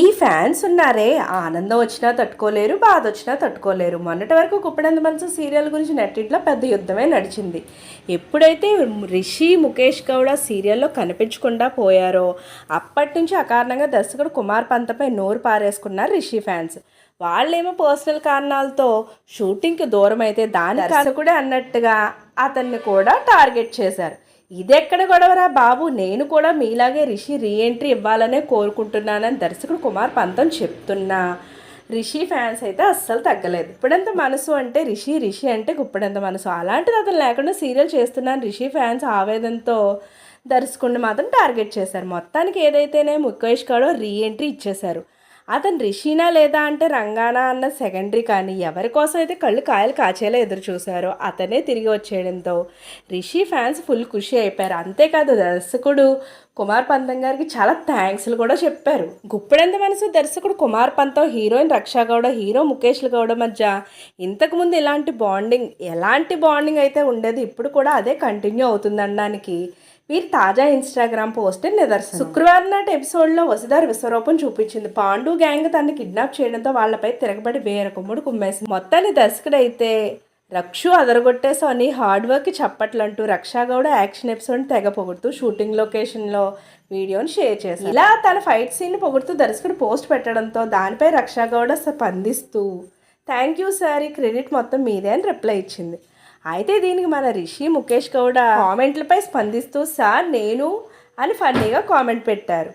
ఈ ఫ్యాన్స్ ఉన్నారే ఆనందం వచ్చినా తట్టుకోలేరు బాధ వచ్చినా తట్టుకోలేరు. మొన్నటి వరకు కుప్పడంత మనసు సీరియల్ గురించి నెట్టింట్లో పెద్ద యుద్ధమే నడిచింది. ఎప్పుడైతే రిషి ముఖేష్ గౌడ సీరియల్లో కనిపించకుండా పోయారో అప్పటి నుంచి అకారణంగా దర్శకుడు కుమార్ పంతపై నోరు పారేసుకున్నారు రిషి ఫ్యాన్స్. వాళ్ళేమో పర్సనల్ కారణాలతో షూటింగ్కి దూరం అయితే దాని దర్శకుడే అన్నట్టుగా అతన్ని కూడా టార్గెట్ చేశారు. ఇదెక్కడ గొడవరా బాబు? నేను కూడా మీలాగే రిషి రీఎంట్రీ ఇవ్వాలనే కోరుకుంటున్నానని దర్శకుడు కుమార్ పంతం చెప్తున్నా. రిషి ఫ్యాన్స్ అయితే అస్సలు తగ్గలేదు. ఇప్పుడంత మనసు అంటే రిషి రిషి అంటే గుప్పడంత మనసు. అలాంటిది అతను లేకుండా సీరియల్ చేస్తున్నాను రిషి ఫ్యాన్స్ ఆవేదనతో దర్శకుడిని మాత్రం టార్గెట్ చేశారు. మొత్తానికి ఏదైతేనే ముఖేష్ గౌడ రీఎంట్రీ ఇచ్చేశారు. అతను రిషీనా లేదా అంటే రంగానా అన్న సెకండరీ కానీ ఎవరి కోసం అయితే కళ్ళు కాయలు కాచేలా ఎదురు చూశారో అతనే తిరిగి వచ్చేయడంతో రిషి ఫ్యాన్స్ ఫుల్ ఖుషి అయిపోయారు. అంతేకాదు దర్శకుడు కుమార్ పంతం గారికి చాలా థ్యాంక్స్లు కూడా చెప్పారు. గుప్పెడంత మనసు దర్శకుడు కుమార్ పంతం హీరోయిన్ రక్షా గౌడ హీరో ముఖేష్లు గౌడ మధ్య ఇంతకుముందు ఇలాంటి బాండింగ్ ఎలాంటి బాండింగ్ అయితే ఉండేది ఇప్పుడు కూడా అదే కంటిన్యూ అవుతుందనడానికి వీరి తాజా ఇన్స్టాగ్రామ్ పోస్ట్ నిదర్శనం. శుక్రవారం నాటి ఎపిసోడ్లో వసుధార్ విశ్వరూపం చూపించింది. పాండు గ్యాంగ్ తనని కిడ్నాప్ చేయడంతో వాళ్ళపై తిరగబడి వేరే కుమ్మేసింది. మొత్తాన్ని దర్శకుడైతే రక్షు అదరగొట్టేసో అని హార్డ్ వర్క్ చప్పట్లంటూ రక్షాగౌడ యాక్షన్ ఎపిసోడ్ తెగ పొగుడుతూ షూటింగ్ లొకేషన్లో వీడియోని షేర్ చేశారు. ఇలా తన ఫైట్ సీన్ పొగుడుతూ దర్శకుడు పోస్ట్ పెట్టడంతో దానిపై రక్షాగౌడ స్పందిస్తూ థ్యాంక్ యూ సార్ ఈ క్రెడిట్ మొత్తం మీదే అని రిప్లై ఇచ్చింది. అయితే దీనికి మన రిషి ముఖేష్ గౌడ కామెంట్లపై స్పందిస్తూ సార్ నేను అని ఫన్నీగా కామెంట్ పెట్టారు.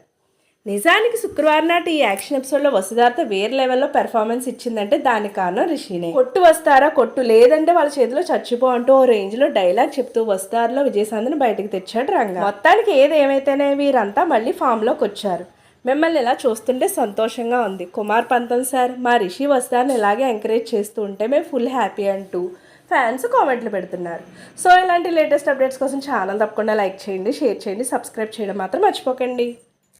నిజానికి శుక్రవారం నాటి ఈ యాక్షన్ ఎపిసోడ్లో వసుధారతో వేరే లెవెల్లో పెర్ఫార్మెన్స్ ఇచ్చిందంటే దాని కారణం రిషినే. కొట్టు వస్తారా? కొట్టు లేదంటే వాళ్ళ చేతిలో చచ్చిపో అంటూ ఓ రేంజ్లో డైలాగ్ చెప్తూ వస్తారులో విజయశాంతిని బయటకు తెచ్చాడు రంగ. మొత్తానికి ఏది ఏమైతేనే వీరంతా మళ్ళీ ఫామ్లోకి వచ్చారు. మిమ్మల్ని ఇలా చూస్తుంటే సంతోషంగా ఉంది. కుమార్ పంతం సార్ మా రిషి వస్తారని ఇలాగే ఎంకరేజ్ చేస్తూ ఉంటే మేము ఫుల్ హ్యాపీ అంటూ ఫ్యాన్స్ కామెంట్లు పెడుతున్నారు. సో ఇలాంటి లేటెస్ట్ అప్డేట్స్ కోసం ఛానల్ తప్పకుండా లైక్ చేయండి షేర్ చేయండి సబ్స్క్రైబ్ చేయడం మాత్రం మర్చిపోకండి.